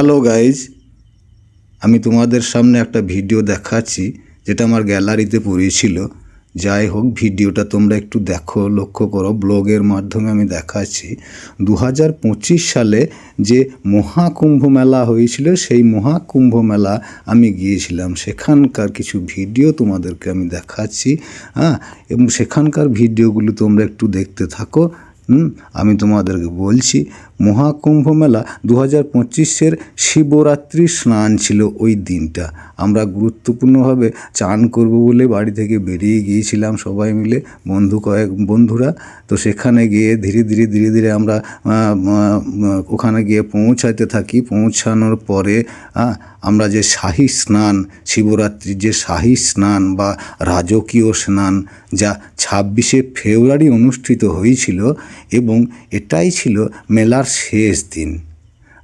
Hello guys আমি তোমাদের সামনে একটা ভিডিও দেখাচ্ছি, যেটা আমার গ্যালারিতে পড়েছিল। যাই হোক ভিডিওটা তোমরা একটু দেখো, লক্ষ্য করো। ব্লগের মাধ্যমে আমি দেখাচ্ছি। দু হাজার পঁচিশ সালে যে মহাকুম্ভ মেলা হয়েছিল, সেই মহাকুম্ভ মেলা আমি গিয়েছিলাম। সেখানকার কিছু ভিডিও তোমাদেরকে আমি দেখাচ্ছি। হ্যাঁ এবং সেখানকার ভিডিওগুলো তোমরা একটু দেখতে থাকো। আমি তোমাদেরকে বলছি। মহাকুম্ভ মেলা দু হাজার পঁচিশের শিবরাত্রি স্নান ছিল ওই দিনটা। আমরা গুরুত্বপূর্ণভাবে চান করব বলে বাড়ি থেকে বেরিয়ে গিয়েছিলাম সবাই মিলে, বন্ধু কয়েক বন্ধুরা। তো সেখানে গিয়ে ধীরে ধীরে ধীরে ধীরে আমরা ওখানে গিয়ে পৌঁছাতে থাকি। পৌঁছানোর পরে আমরা যে শাহী স্নান, শিবরাত্রির যে শাহী স্নান বা রাজকীয় স্নান যা ছাব্বিশে ফেব্রুয়ারি অনুষ্ঠিত হয়েছিল এবং এটাই ছিল মেলার শেষ দিন।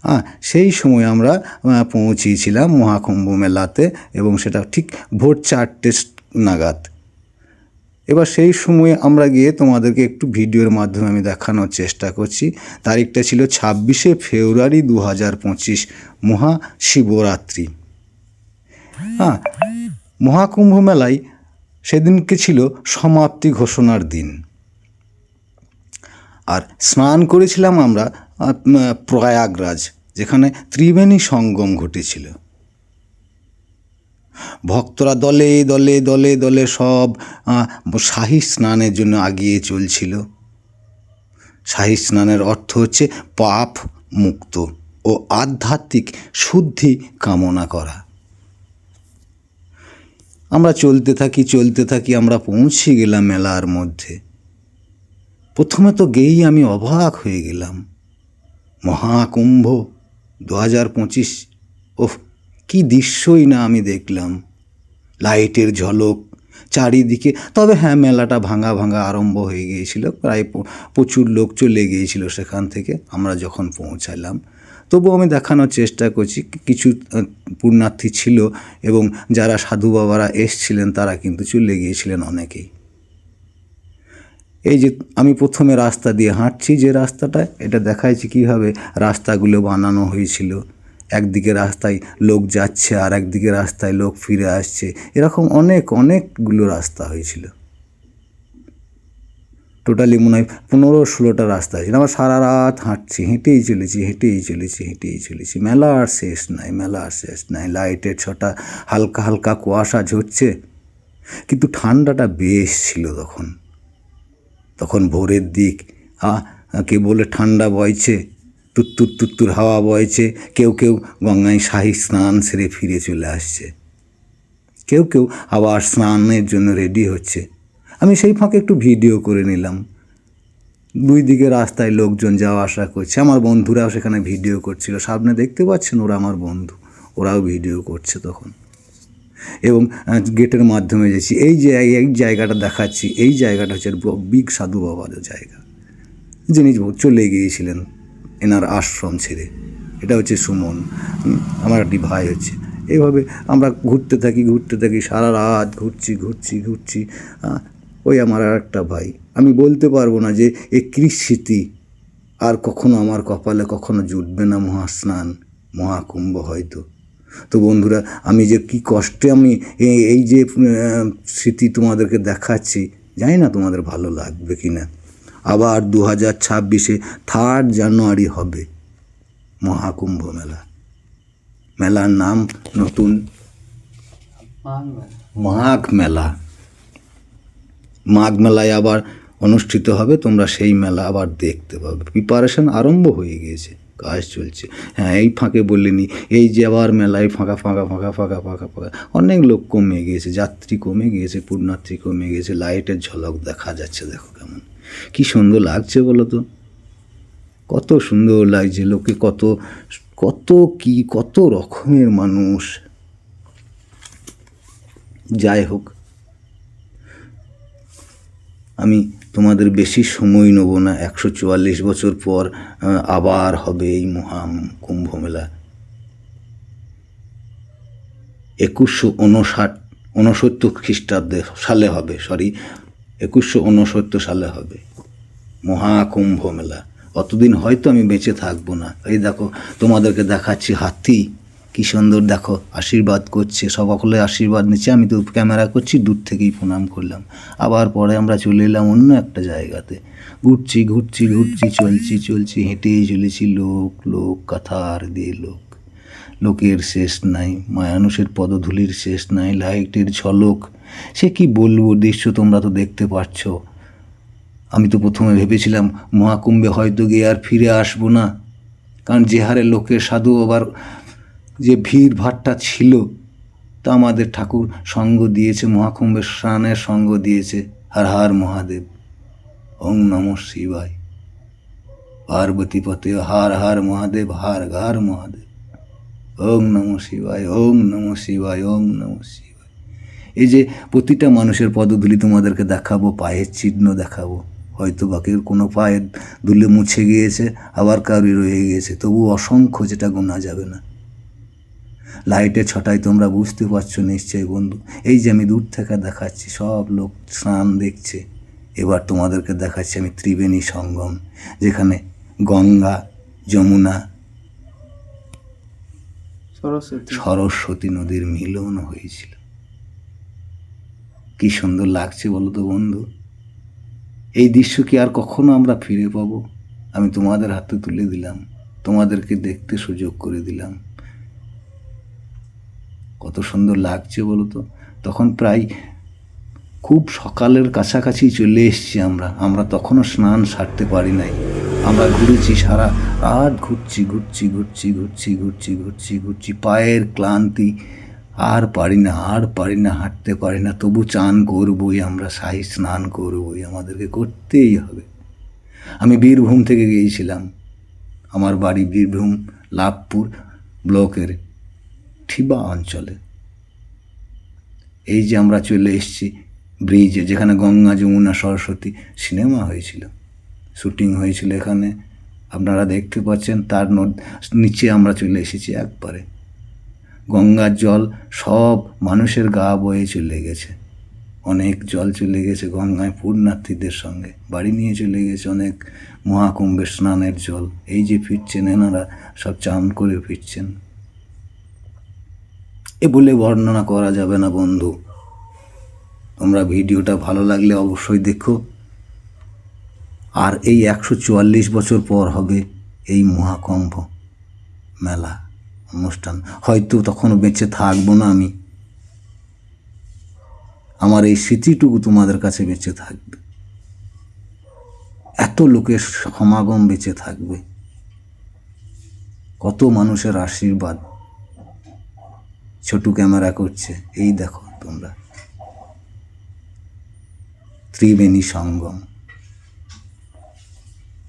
হ্যাঁ সেই সময় আমরা আহ, পৌঁছেছিলাম মহাকুম্ভ মেলাতে এবং সেটা ঠিক ভোর চারটে নাগাদ। এবার সেই সময়ে আমরা গিয়ে তোমাদেরকে একটু ভিডিওর মাধ্যমে আমি দেখানোর চেষ্টা করছি। তারিখটা ছিল ছাব্বিশে ফেব্রুয়ারি দু হাজার পঁচিশ মহাশিবরাত্রি। হ্যাঁ মহাকুম্ভ মেলায় সেদিনকে ছিল সমাপ্তি ঘোষণার দিন। আর স্নান করেছিলাম আমরা প্রয়াগরাজ, যেখানে ত্রিবেণী সঙ্গম ঘটেছিল। ভক্তরা দলে দলে দলে দলে সব শাহী স্নানের জন্য আগিয়ে চলছিল। শাহী স্নানের অর্থ হচ্ছে পাপ মুক্ত ও আধ্যাত্মিক শুদ্ধি কামনা করা। আমরা চলতে থাকি চলতে থাকি, আমরা পৌঁছে গেলাম মেলার মধ্যে। প্রথমে তো গেয়েই আমি অবাক হয়ে গেলাম। মহাকুম্ভ দু হাজার পঁচিশ। ওহ কী দৃশ্যই না আমি দেখলাম। লাইটের ঝলক চারিদিকে, তবে হ্যাঁ মেলাটা ভাঙা ভাঙা আরম্ভ হয়ে গিয়েছিল। প্রায় প্রচুর লোক চলে গিয়েছিল সেখান থেকে আমরা যখন পৌঁছালাম। তবু আমি দেখানোর চেষ্টা করছি কিছু পুণ্যার্থী ছিল এবং যারা সাধু বাবারা এসছিলেন তারা কিন্তু চলে গিয়েছিলেন অনেকেই। এই যে আমি প্রথমে রাস্তা দিয়ে হাঁটছি যে রাস্তাটা, এটা দেখাইছি কীভাবে রাস্তাগুলো বানানো হয়েছিল। একদিকে রাস্তায় লোক যাচ্ছে আর একদিকে রাস্তায় লোক ফিরে আসছে। এরকম অনেক, অনেকগুলো রাস্তা হয়েছিল। টোটালি মনে হয় পনেরো ষোলোটা রাস্তা হয়েছিল। আমার সারা রাত হাঁটছি, হেঁটেই চলেছি হেঁটেই চলেছি হেঁটেই চলেছি। মেলা আর শেষ নাই, মেলা আর শেষ নাই। লাইটের ছটা হালকা হালকা কুয়াশা ঝরছে। কিন্তু ঠান্ডাটা বেশ ছিল তখন। তখন ভোরের দিক কে বলে ঠান্ডা বইছে তুত্তুর তুত্তুর হাওয়া বইছে, কেউ কেউ গঙ্গায় শাহী স্নান সেরে ফিরে চলে আসছে। কেউ কেউ আবার স্নানের জন্য রেডি হচ্ছে। আমি সেই ফাঁকে একটু ভিডিও করে নিলাম। দুই দিকে রাস্তায় লোকজন যাওয়া আসা করছে। আমার বন্ধুরাও সেখানে ভিডিও করছিল। সামনে দেখতে পাচ্ছেন ওরা আমার বন্ধু। ওরাও ভিডিও করছে তখন। এবং গেটের মাধ্যমে যাচ্ছি। এই যে, এই- জায়গাটা দেখাচ্ছি, এই জায়গাটা হচ্ছে বিগ সাধু বাবাদের জায়গা। যিনি চলে গিয়েছিলেন এনার আশ্রম ছেড়ে। এটা হচ্ছে সুমন আমার একটি ভাই হচ্ছে। এইভাবে আমরা ঘুরতে থাকি ঘুরতে থাকি, সারা রাত ঘুরছি ঘুরছি ঘুরছি। ওই আমার আর একটা ভাই। আমি বলতে পারব না যে এই কৃষিতি আর কখনো আমার কপালে কখনো জুটবে না মহাস্নান, মহাকুম্ভ হয়তো। তো বন্ধুরা আমি যে কি কষ্টে আমি এই যে স্মৃতি তোমাদেরকে দেখাচ্ছি জানি না তোমাদের ভালো লাগবে কি না। আবার দু হাজার ছাব্বিশে থার্ড জানুয়ারি হবে মহাকুম্ভ মেলা। মেলার নাম নতুন মাঘ মেলা। মাঘ মেলায় আবার অনুষ্ঠিত হবে তোমরা সেই মেলা আবার দেখতে পাবে। প্রিপারেশন আরম্ভ হয়ে গিয়েছে। কাজ চলছে। হ্যাঁ এই ফাঁকে বললেনি এই যে আবার মেলায় ফাঁকা ফাঁকা ফাঁকা ফাঁকা ফাঁকা ফাঁকা। অনেক লোক কমে গিয়েছে, যাত্রী কমে গিয়েছে, পূর্ণার্থী কমে গিয়েছে, লাইটের ঝলক দেখা যাচ্ছে, দেখো কেমন। কি সুন্দর লাগছে বলো তো? কত সুন্দর লাগছে, লোকে কত কত কি, কত রকমের মানুষ। যাই হোক, আমি তোমাদের বেশি সময় নেব না। একশো চুয়াল্লিশ বছর পর আবার হবে এই মহা কুম্ভ মেলা। একুশশো উনষাট, উনসত্তর খ্রিস্টাব্দে সালে হবে সরি একুশশো উনসত্তর সালে হবে মহাকুম্ভ মেলা। অতদিন হয়তো আমি বেঁচে থাকব না। এই দেখো, তোমাদেরকে দেখাচ্ছি হাতি। কি সুন্দর দেখো, আশীর্বাদ করছে। সকলে আশীর্বাদ নিচ্ছে। আমি তো ক্যামেরা করছি, দূর থেকেই প্রণাম করলাম। আবার পরে আমরা চলে এলাম অন্য একটা জায়গাতে। ঘুরছি ঘুরছি ঘুরছি, চলছি চলছি, হেঁটেই চলেছি লোক লোক, কাথার দিয়ে লোক। লোকের শেষ নাই মায়ানুষের পদধূলির শেষ নাই, লাইটের ঝলক। সে কি বলব, দৃশ্য তোমরা তো দেখতে পাচ্ছ। আমি তো প্রথমে ভেবেছিলাম, মহাকুম্ভে হয়তো গিয়ে আর ফিরে আসব না। কারণ যে হারে লোকের সাধু আবার যে ভিড় ভাট্টা ছিল, তা আমাদের ঠাকুর সঙ্গ দিয়েছে মহাকুম্ভের স্নানের সঙ্গ দিয়েছে, হর হর মহাদেব। ওং নম শিবায়। পার্বতী পতে হার হার মহাদেব, হার ঘর মহাদেব। ওং নম শিবায় ওং নম শিবায় ওং নম শিবায়। এই যে প্রতিটা মানুষের পদধূলি তোমাদেরকে দেখাবো, পায়ের চিহ্ন দেখাবো, হয়তো বাকির কোনো পায়ের ধুলে মুছে গিয়েছে, আবার কারোর রয়ে গিয়েছে তবু অসংখ্য যেটা গোনা যাবে না। লাইটের ছটায় তোমরা বুঝতে পারছ নিশ্চয়ই বন্ধু। এই যে আমি দূর থেকে দেখাচ্ছি সব লোক স্নান দেখছে। এবার তোমাদেরকে দেখাচ্ছি আমি ত্রিবেণী সঙ্গম যেখানে গঙ্গা যমুনা সরস্বতী। সরস্বতী নদীর মিলন হয়েছিল। কি সুন্দর লাগছে বলো তো বন্ধু। এই দৃশ্য কি আর কখনো আমরা ফিরে পাবো? আমি তোমাদের হাতে তুলে দিলাম তোমাদেরকে দেখতে সুযোগ করে দিলাম। কত সুন্দর লাগছে বলো তো তখন প্রায় খুব সকালের কাছাকাছি চলে এসেছি আমরা। আমরা তখনও স্নান সারতে পারি নাই। আমরা ঘুরেছি সারা রাত ঘুরছি ঘুরছি ঘুরছি ঘুরছি ঘুরছি ঘুরছি ঘুরছি। পায়ের ক্লান্তি আর পারি না, আর পারি না, হাঁটতে পারি না। তবু চান করবই আমরা, সাহি স্নান করবই। আমাদেরকে করতেই হবে। আমি বীরভূম থেকে গিয়েছিলাম। আমার বাড়ি বীরভূম, লাভপুর ব্লকের ঠিবা অঞ্চলে। এই যে আমরা চলে এসেছি ব্রিজে, যেখানে গঙ্গা, যমুনা, সরস্বতী সিনেমা হয়েছিল। শুটিং হয়েছিল এখানে। আপনারা দেখতে পাচ্ছেন তার নিচে আমরা চলে এসেছি একবারে। গঙ্গার জল সব মানুষের গা বয়ে চলে গেছে। অনেক জল চলে গেছে গঙ্গায় পূর্ণার্থীদের সঙ্গে। বাড়ি নিয়ে চলে গেছে অনেক মহাকুম্ভের স্নানের জল। এই যে ফিরছেন এনারা, সব চান করে ফিরছেন। এ বলে বর্ণনা করা যাবে না, বন্ধু। তোমরা ভিডিওটা ভালো লাগলে অবশ্যই দেখো। আর এই একশো চুয়াল্লিশ বছর পর হবে এই মহাকুম্ভ মেলা, অনুষ্ঠান। হয়তো তখন বেঁচে থাকব না আমি। আমার এই স্মৃতিটুকু তোমাদের কাছে বেঁচে থাকবে। এত লোকের সমাগম বেঁচে থাকবে। কত মানুষের আশীর্বাদ। ছোটু ক্যামেরা করছে। এই দেখো তোমরা। ত্রিবেণী সঙ্গম।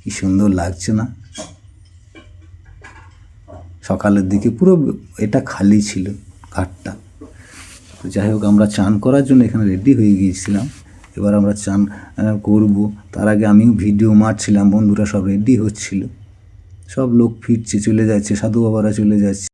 কি সুন্দর লাগছে না? সকালের দিকে পুরো এটা খালি ছিল ঘাটটা। তো যাই হোক, আমরা চান করার জন্য এখানে রেডি হয়ে গিয়েছিলাম। এবার আমরা চান করব। তার আগে আমিও ভিডিও মারছিলাম, বন্ধুরা সব রেডি হচ্ছিল। সব লোক ফিরছে, চলে যাচ্ছে, সাধু বাবারা চলে যাচ্ছে।